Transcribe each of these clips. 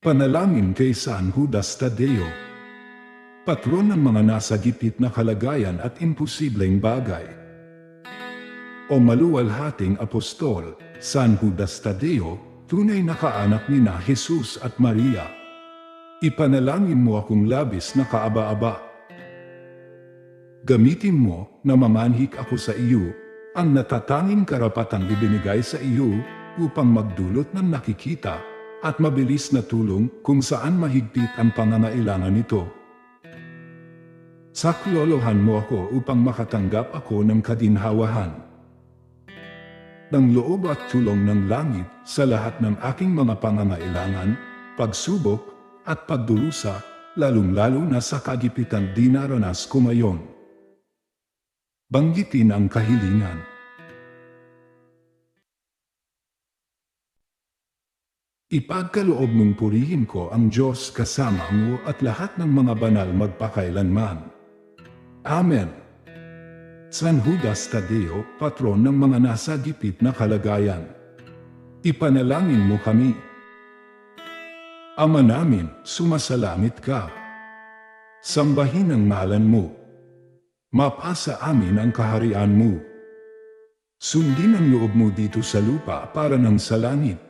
Panalangin kay San Judas Tadeo. Patron ng mga nasa gipit na kalagayan at imposibleng bagay. O maluwalhating apostol, San Judas Tadeo, tunay na kaanak ni na Jesus at Maria. Ipanalangin mo akong labis na kaaba-aba. Gamitin mo na mamanhik ako sa iyo, ang natatanging karapatang ibinigay sa iyo upang magdulot ng nakikita at mabilis na tulong kung saan mahigpit ang pangangailangan nito. Saklolohan mo ako upang makatanggap ako ng kadinhawahan. Ng loob at tulong ng langit sa lahat ng aking mga pangangailangan, pagsubok at pagdurusa, lalong-lalo na sa kagipitan di naranas ko ngayon. Banggitin ang kahilingan. Ipagkaloob mong purihin ko ang Diyos kasama mo at lahat ng mga banal magpakailanman. Amen. San Judas Tadeo, patron ng mga nasa gipit na kalagayan. Ipanalangin mo kami. Ama namin, sumasalangit ka. Sambahin ang ngalan mo. Mapasa amin ang kaharian mo. Sundin ang loob mo dito sa lupa para ng sa langit.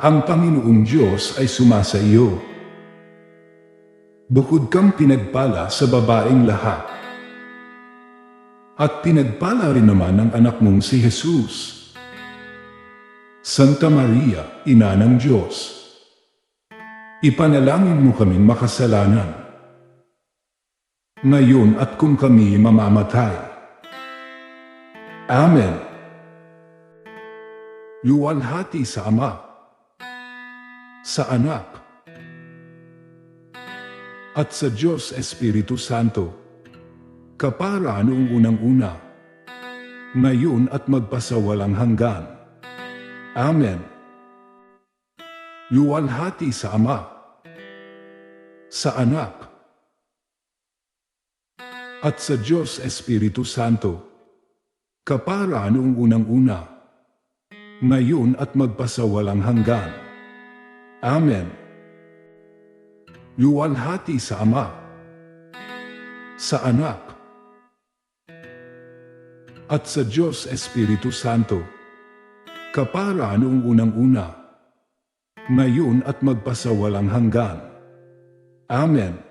Ang Panginoong Diyos ay sumasa iyo. Bukod kang pinagpala sa babaeng lahat. At pinagpala rin naman ang anak mong si Jesus. Santa Maria, Ina ng Diyos. Ipanalangin mo kaming makasalanan. Ngayon at kung kami mamamatay. Amen. Luwalhati sa Ama, sa Anak, at sa Diyos Espiritu Santo, kapara noong unang-una, ngayon at magpasawalang hanggan. Amen. Luwalhati sa Ama, sa Anak, at sa Diyos Espiritu Santo, kapara noong unang-una, ngayon at magpasawalang hanggan. Amen. Luwalhati sa Ama, sa Anak, at sa Diyos Espiritu Santo, kapara noong unang-una, ngayon at magpasawalang hanggan. Amen.